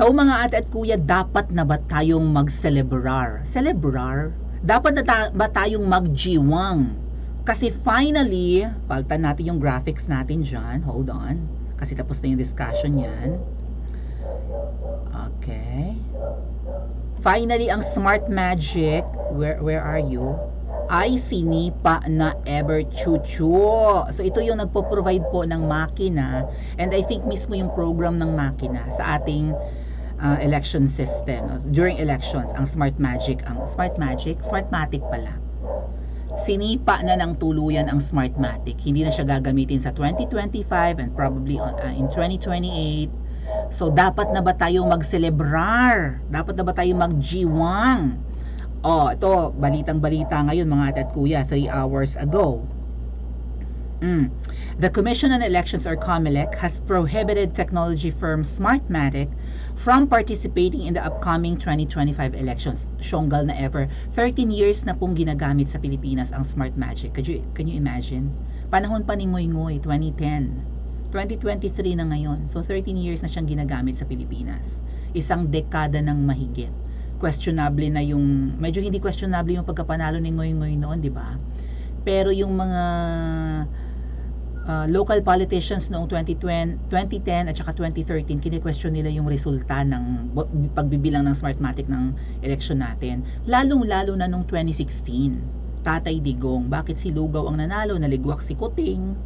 So mga ate at kuya, dapat na ba tayong mag-celebrar? Celebrar? Dapat na ta- ba tayong mag-jiwang? Kasi finally, paltan natin yung graphics natin dyan. Hold on. Kasi tapos na yung discussion yan. Okay. Finally, ang Smart Magic, where, where are you? Ay sinipa na ever chuchu. So ito yung nagpo-provide po ng makina and I think mismo yung program ng makina sa ating uh, election system. During elections, ang Smart Magic, ang Smart Magic, Smartmatic pala. Sinipa na ng tuluyan ang Smartmatic. Hindi na siya gagamitin sa 2025 and probably on, uh, in 2028. So dapat na ba tayong mag-celebrar? Dapat na ba tayong mag-G1? Oh, ito, balitang-balita ngayon mga ate at kuya, 3 hours ago. Mm. The Commission on Elections or COMELEC has prohibited technology firm Smartmatic from participating in the upcoming 2025 elections. Syonggal na ever. 13 years na pong ginagamit sa Pilipinas ang Smartmatic. Can you, can you imagine? Panahon pa ni Ngoy Ngoy, 2010. 2023 na ngayon. So 13 years na siyang ginagamit sa Pilipinas. Isang dekada ng mahigit. Questionable na yung, medyo hindi questionable yung pagkapanalo ni Ngoy Ngoy noon, di ba? Pero yung mga uh, local politicians noong 2020, 2010 at saka 2013, kine-question nila yung resulta ng pagbibilang ng Smartmatic ng election natin. Lalong-lalo na noong 2016. Tatay Digong, bakit si Lugaw ang nanalo? Naligwak si Kuting.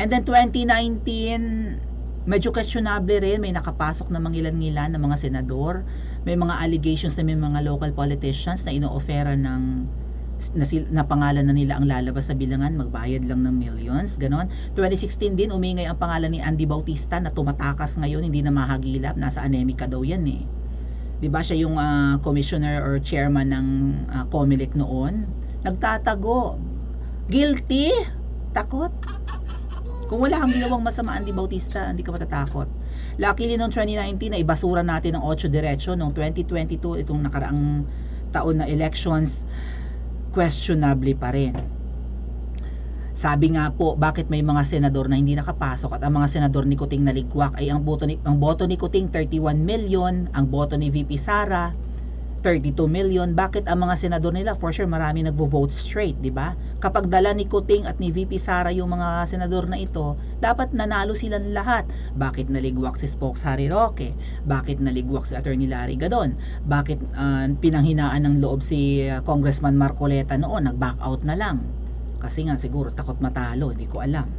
And then 2019, medyo questionable rin, may nakapasok na mangilan-ngilan ng mga senador, may mga allegations na may mga local politicians na ino-offera ng na, sil- na pangalan na nila ang lalabas sa bilangan, magbayad lang ng millions, ganon. 2016 din, umingay ang pangalan ni Andy Bautista na tumatakas ngayon, hindi na mahagilap, nasa anemika daw yan eh. 'Di ba siya yung ah, commissioner or chairman ng uh, COMELEC noon? Nagtatago. Guilty? Takot? Kung wala kang ginawang masama Andy Bautista, hindi ka matatakot. Luckily noong 2019 na ibasura natin ng 8 diretso noong 2022 itong nakaraang taon na elections questionably pa rin. Sabi nga po, bakit may mga senador na hindi nakapasok at ang mga senador ni Kuting naligwak ay ang boto ni, ang boto ni Kuting 31 million, ang boto ni VP Sara 32 million. Bakit ang mga senador nila for sure marami nagvo-vote straight, 'di ba? Kapag dala ni Kuting at ni VP Sara yung mga senador na ito, dapat nanalo silang lahat. Bakit naligwak si Spokes Harry Roque? Bakit naligwak si Attorney Larry Gadon? Bakit ah, pinanghinaan ng loob si ah, Congressman Marcoleta noon, nag-back out na lang? Kasi nga siguro takot matalo, hindi ko alam.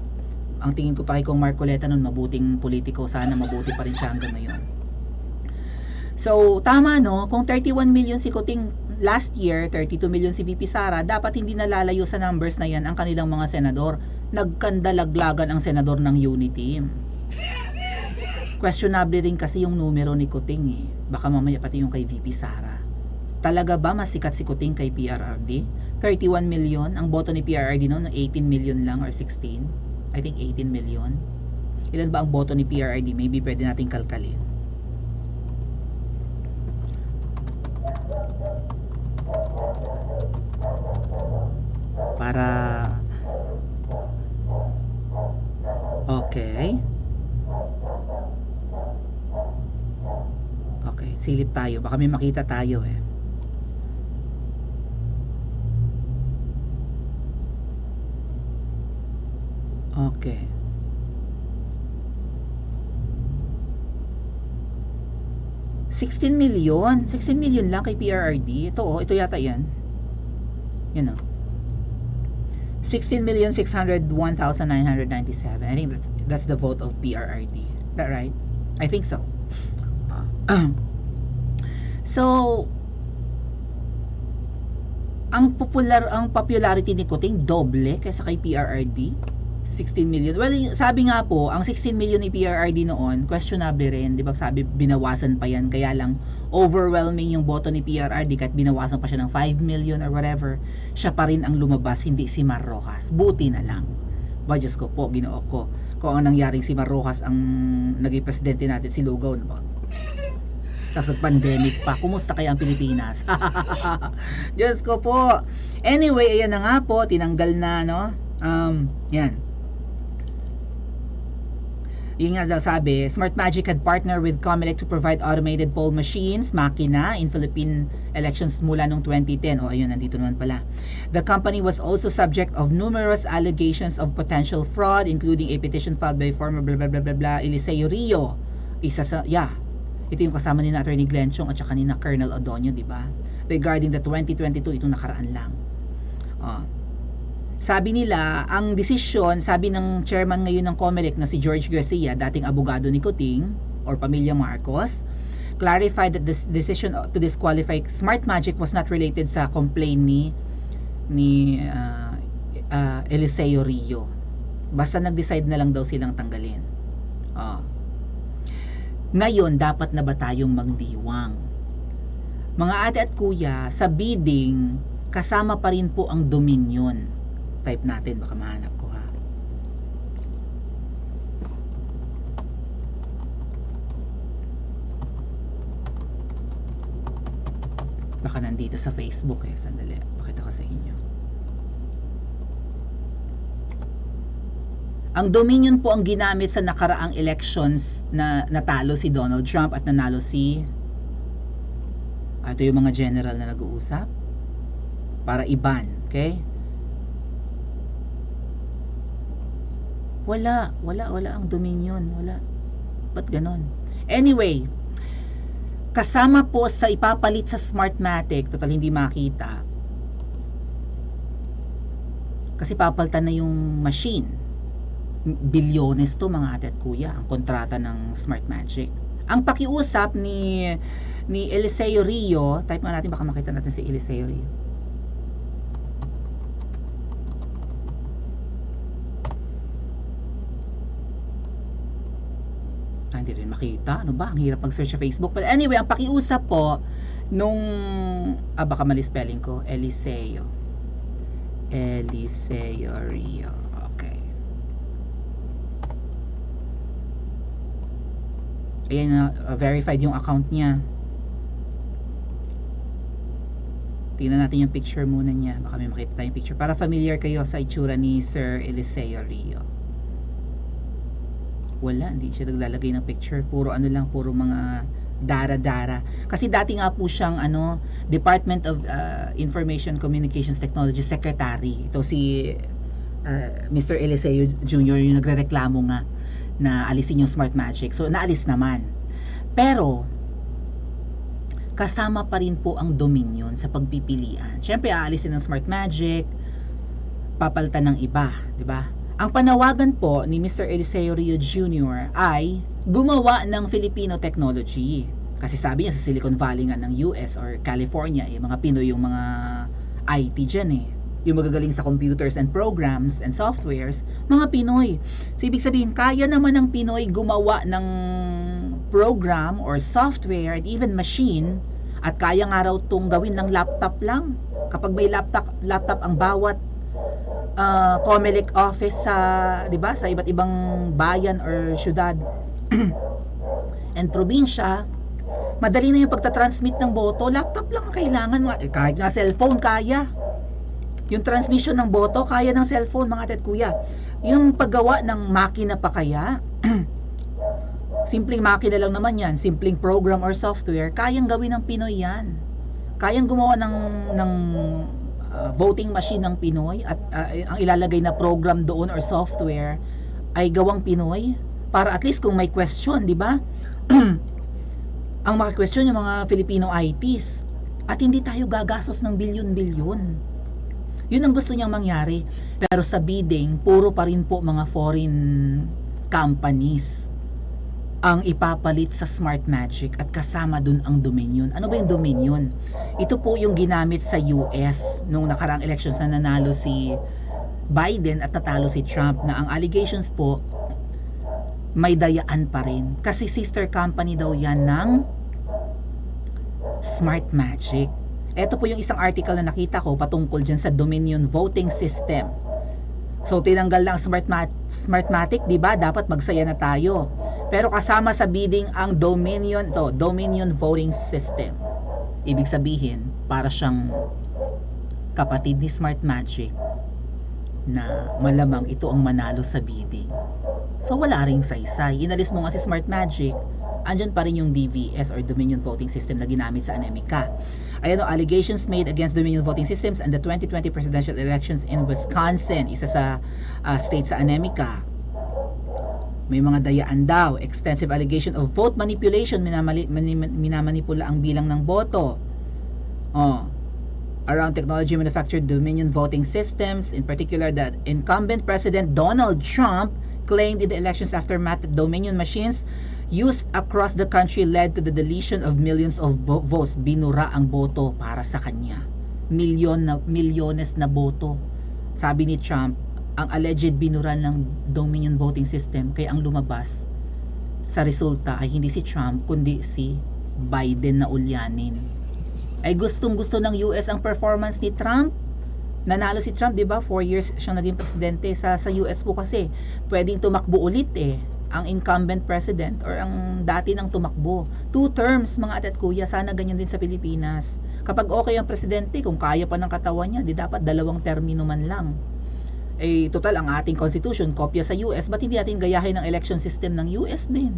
Ang tingin ko pa kay Kong Marcoleta noon mabuting politiko, sana mabuti pa rin siya hanggang ngayon. So, tama no, kung 31 million si Kuting last year, 32 million si VP Sara, dapat hindi nalalayo sa numbers na yan ang kanilang mga senador. Nagkandalaglagan ang senador ng Unity. Questionable rin kasi yung numero ni Kuting eh. Baka mamaya pati yung kay VP Sara. Talaga ba masikat si Kuting kay PRRD? 31 million. Ang boto ni PRRD noon, 18 million lang or 16. I think 18 million. Ilan ba ang boto ni PRRD? Maybe pwede nating kalkalin. para okay okay silip tayo baka may makita tayo eh okay Sixteen million. 16 million lang kay PRRD. Ito oh, ito yata yan. Yan oh. 16,601,997. I think that's that's the vote of PRRD. That right? I think so. so ang popular ang popularity ni Kuting doble kaysa kay PRRD. 16 million. Well, sabi nga po, ang 16 million ni PRRD noon, questionable rin, 'di ba? Sabi binawasan pa 'yan, kaya lang overwhelming yung boto ni PRRD kahit binawasan pa siya ng 5 million or whatever, siya pa rin ang lumabas, hindi si Mar Rojas. Buti na lang. Ba, Diyos ko po, ginoo ko. Kung ang nangyaring si Mar Rojas ang naging presidente natin, si Lugaw, ba? Sa pandemic pa, kumusta kaya ang Pilipinas? Diyos ko po. Anyway, ayan na nga po, tinanggal na, no? Um, yan. Yun nga daw sabi, Smartmagic had partnered with Comelec to provide automated poll machines, makina, in Philippine elections mula noong 2010. O ayun, nandito naman pala. The company was also subject of numerous allegations of potential fraud, including a petition filed by former blah blah blah blah blah, Eliseo Rio. Isa sa, yeah, ito yung kasama ni na Attorney Glenn Chong at saka ni na Colonel Odonio, di ba? Regarding the 2022, itong nakaraan lang. Oh. Sabi nila, ang desisyon, sabi ng chairman ngayon ng COMELEC na si George Garcia, dating abogado ni Kuting or pamilya Marcos, clarified that this decision to disqualify Smart Magic was not related sa complaint ni ni uh, uh, Eliseo Rio. Basta nag-decide na lang daw silang tanggalin. Oh. Ngayon, dapat na ba tayong magdiwang? Mga ate at kuya, sa bidding, kasama pa rin po ang Dominion. Type natin baka mahanap ko ha? Baka nandito sa Facebook eh. Sandali. Pakita ko sa inyo ang Dominion po ang ginamit sa nakaraang elections na natalo si Donald Trump at nanalo si ah, ito yung mga general na nag-uusap para iban okay Wala, wala, wala ang Dominion, wala. Ba't ganon? Anyway, kasama po sa ipapalit sa Smartmatic, total hindi makita. Kasi papalitan na yung machine. Bilyones to mga ate at kuya, ang kontrata ng Smartmagic. Ang pakiusap ni ni Eliseo Rio, type nga natin baka makita natin si Eliseo Rio. Ah, hindi rin makita. Ano ba? Ang hirap mag-search sa Facebook. But anyway, ang pakiusap po nung ah, baka mali spelling ko. Eliseo. Eliseo Rio. Okay. Ayan na, uh, verified yung account niya. Tingnan natin yung picture muna niya. Baka may makita tayong picture. Para familiar kayo sa itsura ni Sir Eliseo Rio wala, hindi siya naglalagay ng picture. Puro ano lang, puro mga dara-dara. Kasi dati nga po siyang ano, Department of uh, Information Communications Technology Secretary. Ito si uh, Mr. Eliseo Jr. yung nagrereklamo nga na alisin yung Smart Magic. So, naalis naman. Pero, kasama pa rin po ang Dominion sa pagpipilian. Siyempre, aalisin ng Smart Magic, papalitan ng iba, di ba? Ang panawagan po ni Mr. Eliseo Rio Jr. ay gumawa ng Filipino technology. Kasi sabi niya sa Silicon Valley nga ng US or California, eh, mga Pinoy yung mga IT dyan eh. Yung magagaling sa computers and programs and softwares, mga Pinoy. So, ibig sabihin, kaya naman ng Pinoy gumawa ng program or software and even machine at kaya nga raw itong gawin ng laptop lang. Kapag may laptop, laptop ang bawat uh, COMELEC office sa, 'di ba, sa iba't ibang bayan or syudad and probinsya, madali na yung pagta-transmit ng boto, laptop lang ang kailangan, eh, kahit nga cellphone kaya. Yung transmission ng boto, kaya ng cellphone, mga tet kuya. Yung paggawa ng makina pa kaya, simpleng makina lang naman yan, simpleng program or software, kayang gawin ng Pinoy yan. Kayang gumawa ng, ng uh, voting machine ng Pinoy at uh, ang ilalagay na program doon or software ay gawang Pinoy para at least kung may question, di ba? ang maki-question yung mga Filipino ITs at hindi tayo gagastos ng bilyon-bilyon. Yun ang gusto niyang mangyari. Pero sa bidding, puro pa rin po mga foreign companies ang ipapalit sa Smart Magic at kasama dun ang Dominion. Ano ba yung Dominion? Ito po yung ginamit sa US nung nakarang elections na nanalo si Biden at natalo si Trump na ang allegations po may dayaan pa rin. Kasi sister company daw yan ng Smart Magic. Ito po yung isang article na nakita ko patungkol dyan sa Dominion voting system. So tinanggal lang Smartmat Smartmatic, 'di ba? Dapat magsaya na tayo. Pero kasama sa bidding ang Dominion to, Dominion voting system. Ibig sabihin, para siyang kapatid ni Smartmagic na malamang ito ang manalo sa bidding. So wala ring saysay. Inalis mo nga si Smart Magic, andyan pa rin yung DVS or Dominion Voting System na ginamit sa Anemika. Ayan o, allegations made against Dominion Voting Systems and the 2020 presidential elections in Wisconsin, isa sa uh, state sa Anemika. May mga dayaan daw, extensive allegation of vote manipulation, minamali, mani- minamanipula ang bilang ng boto. Oh, around technology manufactured Dominion voting systems, in particular that incumbent President Donald Trump claimed in the elections aftermath that Dominion machines used across the country led to the deletion of millions of vo- votes. Binura ang boto para sa kanya. Milyon na, milyones na boto. Sabi ni Trump, ang alleged binura ng Dominion voting system kaya ang lumabas sa resulta ay hindi si Trump kundi si Biden na ulyanin ay gustong gusto ng US ang performance ni Trump. Nanalo si Trump, 'di ba? Four years siyang naging presidente sa sa US po kasi. Pwedeng tumakbo ulit eh ang incumbent president or ang dati nang tumakbo. Two terms mga atat kuya, sana ganyan din sa Pilipinas. Kapag okay ang presidente, kung kaya pa ng katawan niya, di dapat dalawang termino man lang. Eh, total ang ating constitution, kopya sa US, ba't hindi natin gayahin ang election system ng US din?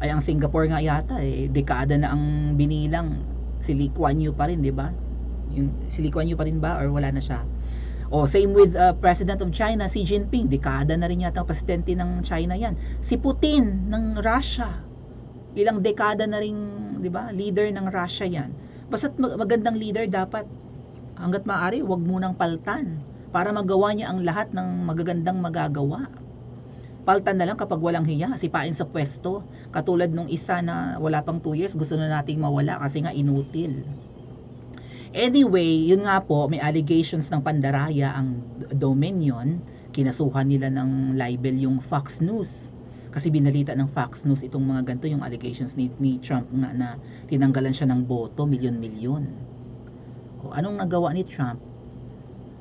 Ay, ang Singapore nga yata, eh, dekada na ang binilang si Lee Kuan Yew pa rin, di ba? Yung si Lee Kuan Yew pa rin ba or wala na siya? O same with uh, President of China, Xi Jinping, dekada na rin yata presidente ng China yan. Si Putin ng Russia, ilang dekada na rin, di ba? Leader ng Russia yan. Basta't mag- magandang leader dapat hanggat maaari, wag munang paltan para magawa niya ang lahat ng magagandang magagawa. Paltan na lang kapag walang hiya, sipain sa pwesto. Katulad nung isa na wala pang 2 years, gusto na nating mawala kasi nga inutil. Anyway, yun nga po, may allegations ng pandaraya ang Dominion. Kinasuhan nila ng libel yung Fox News. Kasi binalita ng Fox News itong mga ganito, yung allegations ni, ni Trump nga na tinanggalan siya ng boto, milyon-milyon. O, anong nagawa ni Trump?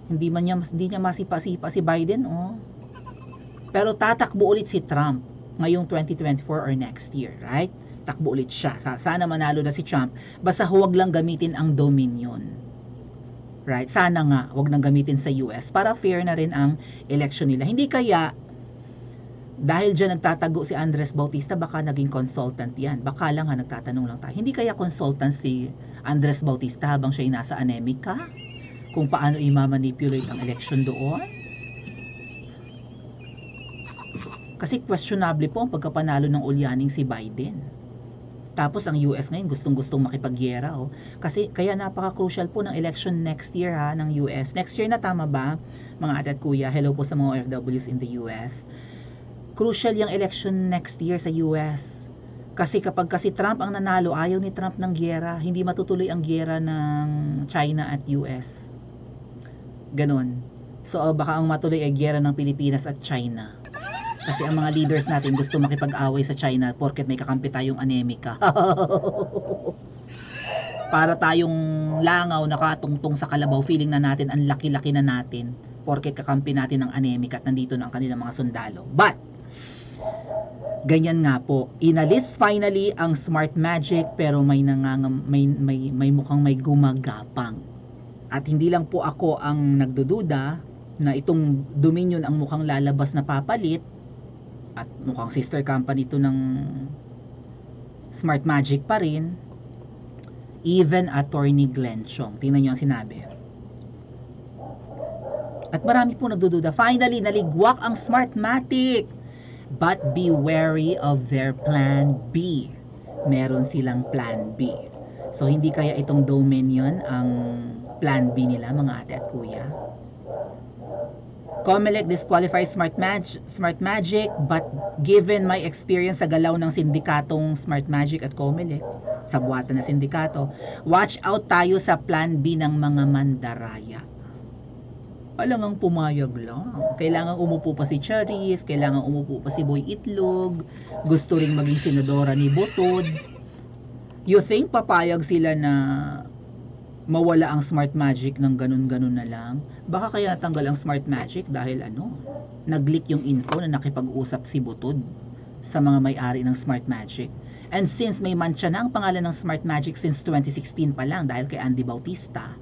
Hindi man niya, hindi niya masipa-sipa si Biden, oh. Pero tatakbo ulit si Trump ngayong 2024 or next year, right? Takbo ulit siya. Sa- Sana manalo na si Trump. Basta huwag lang gamitin ang Dominion. Right? Sana nga, huwag nang gamitin sa US para fair na rin ang election nila. Hindi kaya, dahil dyan nagtatago si Andres Bautista, baka naging consultant yan. Baka lang ha, nagtatanong lang tayo. Hindi kaya consultant si Andres Bautista habang siya nasa Anemika? Kung paano i-manipulate ang election doon? Kasi questionable po ang pagkapanalo ng ulyaning si Biden. Tapos ang US ngayon gustong-gustong makipagyera oh. Kasi kaya napaka-crucial po ng election next year ha ng US. Next year na tama ba? Mga ate at kuya, hello po sa mga OFWs in the US. Crucial yung election next year sa US. Kasi kapag kasi Trump ang nanalo, ayaw ni Trump ng gyera. Hindi matutuloy ang gyera ng China at US. Ganon. So baka ang matuloy ay gyera ng Pilipinas at China. Kasi ang mga leaders natin gusto makipag-away sa China porket may kakampi tayong anemika. Para tayong langaw nakatungtong sa kalabaw, feeling na natin ang laki-laki na natin porket kakampi natin ng anemika at nandito na ang kanilang mga sundalo. But, ganyan nga po, inalis finally ang smart magic pero may nangangam, may, may, may mukhang may gumagapang. At hindi lang po ako ang nagdududa na itong Dominion ang mukhang lalabas na papalit at mukhang sister company to ng Smart Magic pa rin. Even attorney Glenn Chong. Tingnan nyo ang sinabi. At marami po nagdududa. Finally, naligwak ang Smartmatic. But be wary of their plan B. Meron silang plan B. So, hindi kaya itong Dominion ang plan B nila, mga ate at kuya? Comelec disqualifies Smart, Mag- Smart Magic but given my experience sa galaw ng sindikatong Smart Magic at Comelec, sa buhatan ng sindikato, watch out tayo sa plan B ng mga mandaraya. Alam ang pumayag lang. Kailangan umupo pa si Charis, kailangan umupo pa si Boy Itlog, gusto ring maging senadora ni Butod. You think papayag sila na mawala ang smart magic ng ganun-ganun na lang. Baka kaya natanggal ang smart magic dahil ano, nag-leak yung info na nakipag-usap si Butod sa mga may-ari ng Smart Magic. And since may mancha na ang pangalan ng Smart Magic since 2016 pa lang dahil kay Andy Bautista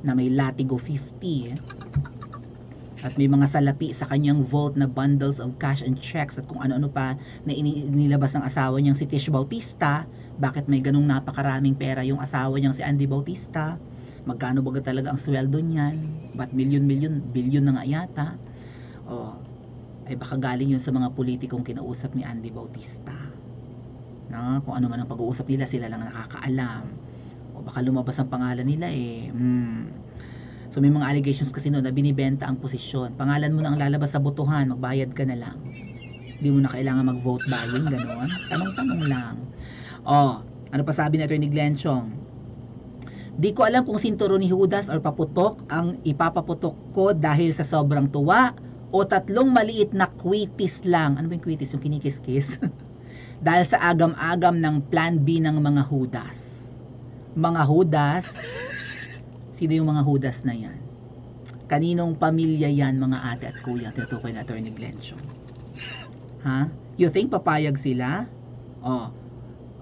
na may Latigo 50, At may mga salapi sa kanyang vault na bundles of cash and checks at kung ano-ano pa na ini- inilabas ng asawa niyang si Tish Bautista. Bakit may ganong napakaraming pera yung asawa niyang si Andy Bautista? Magkano ba talaga ang sweldo niyan? Ba't milyon-milyon, bilyon na nga yata? O, ay baka galing yun sa mga politikong kinausap ni Andy Bautista. No? Kung ano man ang pag-uusap nila, sila lang nakakaalam. O baka lumabas ang pangalan nila eh. Hmm. So may mga allegations kasi no na binibenta ang posisyon. Pangalan mo na ang lalabas sa botohan, magbayad ka na lang. Hindi mo na kailangan mag-vote buying, gano'n. Tanong-tanong lang. Oh, ano pa sabi ni Atty. Glenn Chong? Di ko alam kung sinturo ni Judas or paputok ang ipapaputok ko dahil sa sobrang tuwa o tatlong maliit na kwitis lang. Ano ba yung kwitis? Yung kinikis-kis? dahil sa agam-agam ng plan B ng mga Judas. Mga Judas, sino yung mga Judas na yan? Kaninong pamilya yan mga ate at kuya? Tinutukoy na Atty. Glenn Chong. Ha? You think papayag sila? Oh,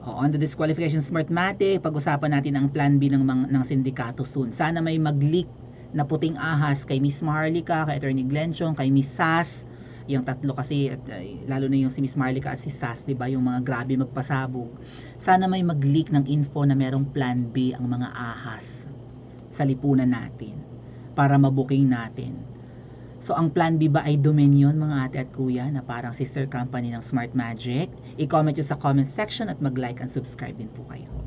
Oh, on the disqualification Smartmatic, pag-usapan natin ang plan B ng, mga, ng sindikato soon. Sana may mag-leak na puting ahas kay Miss Marlica, kay Attorney Glenchong, kay Miss Sas. Yung tatlo kasi, at, ay, lalo na yung si Miss Marlica at si Sas, di ba yung mga grabe magpasabog. Sana may mag-leak ng info na merong plan B ang mga ahas sa lipunan natin para mabuking natin. So, ang plan B ba ay Dominion, mga ate at kuya, na parang sister company ng Smart Magic? I-comment nyo sa comment section at mag-like and subscribe din po kayo.